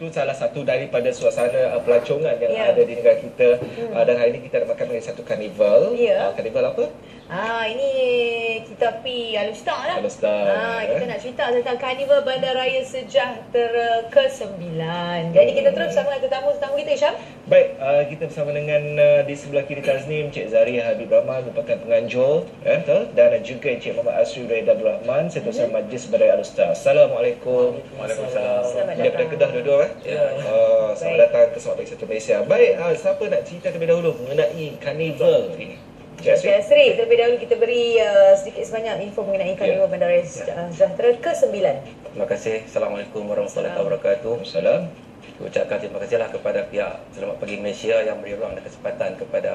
itu salah satu daripada suasana uh, pelancongan yang Ya. ada di negara kita. Hmm. Uh, dan hari ini kita nak makan dengan satu karnival. Ya. Uh, karnival apa? Ah ini kita pi Alustar lah. Alustar, Ah kita eh. nak cerita tentang Karnival Bandaraya Sejahtera ke-9. Jadi kita terus bersama dengan tetamu-tetamu kita Syam. Baik, uh, kita bersama dengan uh, di sebelah kiri Taznim Cik Zari Habib Rahman merupakan penganjur eh, betul? dan juga Encik Muhammad Asri Raid Abdul Rahman Setiausaha Majlis Badai Alustar. Assalamualaikum. Waalaikumsalam. Daripada. Kedah dua-dua eh? Ya. Uh, selamat Baik. datang ke Selamat Pagi Satu Malaysia. Baik, uh, siapa nak cerita terlebih dahulu mengenai karnival ini? Cik Asri? Cik Asri, terlebih dahulu kita beri uh, sedikit sebanyak info mengenai Karnival Ya. Bandaraya Sejahtera ke-9. Terima kasih. Assalamualaikum warahmatullahi wabarakatuh. Salam ucapkan terima kasihlah kepada pihak Selamat Pagi Malaysia yang beri ruang dan kesempatan kepada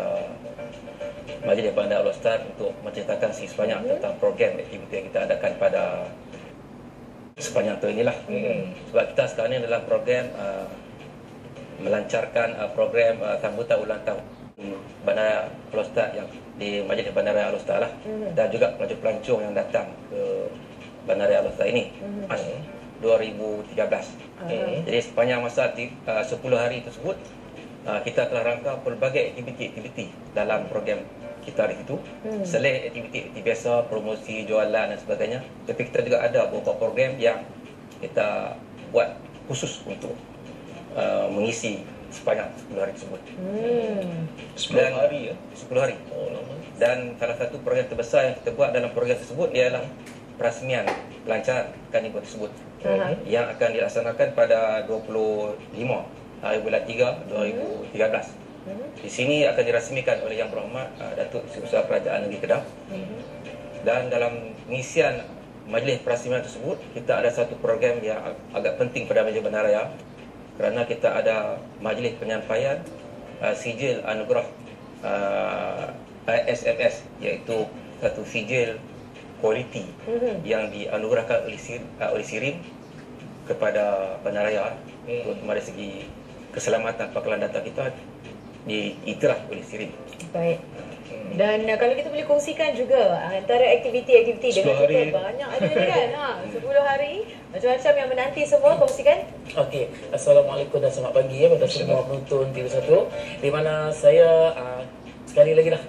Majlis bandar Allah Star untuk menceritakan sikit sebanyak tentang program aktiviti yang kita adakan pada sepanjang tahun inilah. Hmm. hmm. Sebab kita sekarang ini dalam program uh, melancarkan uh, program uh, sambutan ulang tahun Bandar Allah Star yang di Majlis Bandar Allah Star lah. Hmm. Dan juga pelancong-pelancong yang datang ke Bandar Allah Star ini. Hmm. Uh, 2013. Okay. Jadi sepanjang masa uh, 10 hari tersebut, uh, kita telah rangka pelbagai aktiviti-aktiviti dalam program kita hari itu. Hmm. Selain aktiviti-aktiviti biasa, promosi, jualan dan sebagainya. Tapi kita juga ada beberapa program yang kita buat khusus untuk uh, mengisi sepanjang 10 hari tersebut. Hmm. 10 dan, hari ya? 10 hari. Oh, lama. Dan salah satu program terbesar yang kita buat dalam program tersebut ialah perasmian pelancaran karnival tersebut Aha. yang akan dilaksanakan pada 25 hari bulan 3 2013. Mhm. Di sini akan dirasmikan oleh Yang Berhormat uh, Datuk Seri Kerajaan Negeri Kedah Mhm. dan dalam pengisian majlis perasmian tersebut kita ada satu program yang ag- agak penting pada Majlis Bandaraya kerana kita ada majlis penyampaian uh, sijil anugerah uh, SMS iaitu satu sijil kualiti Mhm. yang dianugerahkan oleh SIR, uh, oleh SIRIM kepada Bandaraya Hmm. untuk dari segi keselamatan pakalan data kita diiktiraf oleh SIRIM. Baik. Dan uh, kalau kita boleh kongsikan juga uh, antara aktiviti-aktiviti 10 dengan hari. kita banyak ada ni kan. Ha, 10 hari macam-macam yang menanti semua kongsikan. Okey, Assalamualaikum dan selamat pagi ya kepada semua penonton TV1 di mana saya uh, lagi lah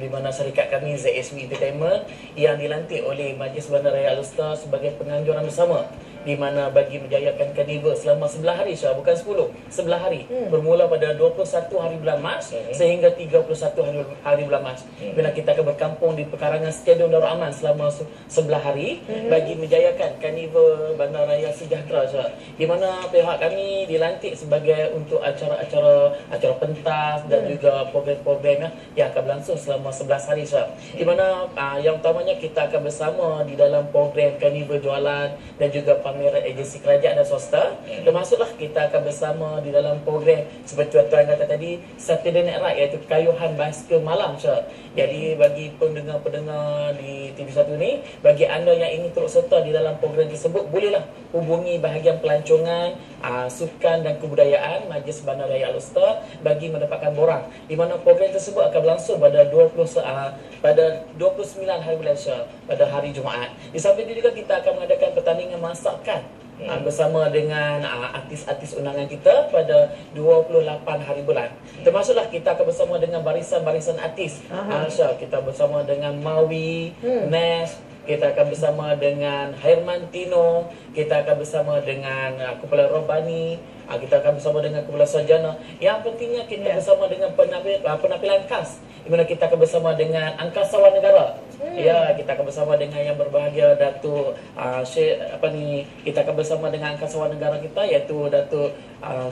di mana syarikat kami ZSB Entertainment yang dilantik oleh Majlis Bandaraya Alustar sebagai penganjuran bersama di mana bagi menjayakan karnival selama 11 hari Syah, bukan 10, 11 hari. Hmm. Bermula pada 21 hari bulan Mac Hmm. sehingga 31 hari, hari bulan Mac. Hmm. Bila kita akan berkampung di pekarangan Stadium Darul Aman selama se- 11 hari Hmm. bagi menjayakan karnival Bandaraya Sejahtera Syah. Di mana pihak kami dilantik sebagai untuk acara-acara acara pentas dan Hmm. juga program-program ya, yang akan berlangsung selama 11 hari Syah. Di mana uh, yang utamanya kita akan bersama di dalam program karnival jualan dan juga pameran agensi kerajaan dan swasta. Termasuklah kita akan bersama di dalam program seperti tuan-tuan kata tadi Saturday Night Ride iaitu kayuhan basikal malam Syah. Jadi bagi pendengar-pendengar di TV1 ni, bagi anda yang ingin turut serta di dalam program tersebut, bolehlah hubungi bahagian pelancongan, uh, sukan dan kebudayaan Majlis Bandaraya Al-Usta bagi mendapatkan borang. Di mana program tersebut akan berlangsung pada 20 se- uh, pada 29 hari bulan Syah pada hari Jumaat. Di samping itu juga kita akan mengadakan pertandingan masakan uh, bersama dengan uh, artis-artis undangan kita pada 28 hari bulan. Termasuklah kita akan bersama dengan barisan-barisan artis. Aha. Uh, Syah, kita bersama dengan Mawi, Hmm. Nes, kita akan bersama dengan Herman Tino, kita akan bersama dengan uh, Kepala Robani, uh, kita akan bersama dengan Kepala Sarjana. Yang pentingnya kita Ya. bersama dengan penampil, uh, penampilan khas di mana kita akan bersama dengan Angkasawan Negara. Hmm. Ya, kita akan bersama dengan yang berbahagia Datuk uh, Syekh apa ni, kita akan bersama dengan Angkasawan Negara kita iaitu Datuk uh,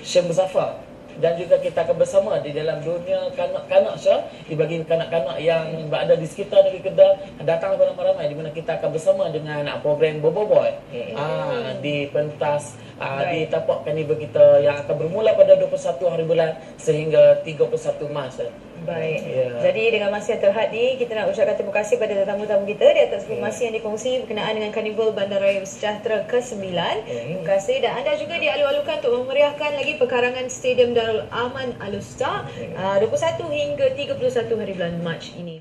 Syekh Muzaffar dan juga kita akan bersama di dalam dunia kanak-kanak Syah dibagi kanak-kanak yang berada di sekitar negeri Kedah datang beramai-ramai di mana kita akan bersama dengan ah, program Bobo Boy Hmm. ah, di pentas ah, di tapak karnival kita yang akan bermula pada 21 hari bulan sehingga 31 Mac. Baik. Ya. Jadi dengan masa yang terhad ni kita nak ucapkan terima kasih pada tetamu-tetamu kita di atas informasi yang dikongsi berkenaan dengan Karnival Bandaraya Sejahtera ke-9. Terima kasih dan anda juga dialu-alukan untuk memeriahkan lagi pekarangan Stadium Darul Aman Alustar uh, 21 hingga 31 hari bulan Mac ini.